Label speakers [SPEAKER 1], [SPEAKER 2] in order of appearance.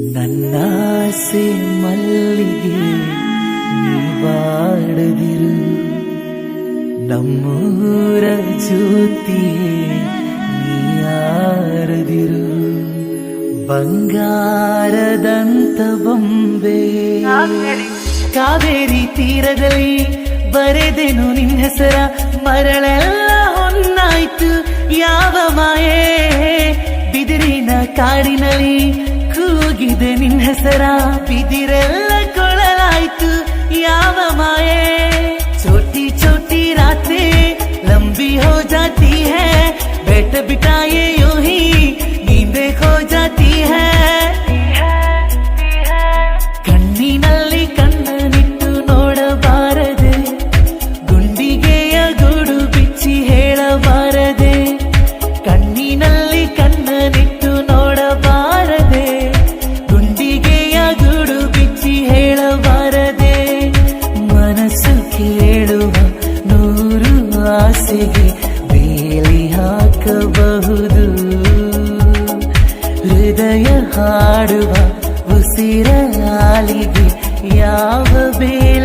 [SPEAKER 1] ನನ್ನಾಸೆ ಮಲ್ಲಿಗೆ ನೀ ಬಾಡದಿರು. ನಮ್ಮೂರ ಜ್ಯೋತಿಯೇ ನೀ ಆರದಿರು ಬಂಗಾರದಂತ ಬೊಂಬೆ. ಕಾವೇರಿ ತೀರದಲ್ಲಿ ಬರೆದೆನು ನಿನ್ನ ಹೆಸರ. ಮರಳೆಲ್ಲ ಹೊನ್ನಾಯ್ತು ಯಾವ ಮಾಯೆ. ಬಿದಿರಿನ ಕಾಡಿನಲ್ಲಿ ಮುಳುಗಿದೆ ನಿನ್ ಹೆಸರ. ಬಿದಿರೆಲ್ಲ ಕೊಳಲಾಯ್ತು. ಯಾವ ಮಾಯೆ? ಚೋಟಿ ಚೋಟಿ ರಾತ್ರಿ ಆಸೆಗೆ ಬೇಲಿ ಹಾಕಬಹುದು. ಹೃದಯ ಹಾಡುವ ಉಸಿರ ನಾಲಿಗೆ ಯಾವ ಬೇ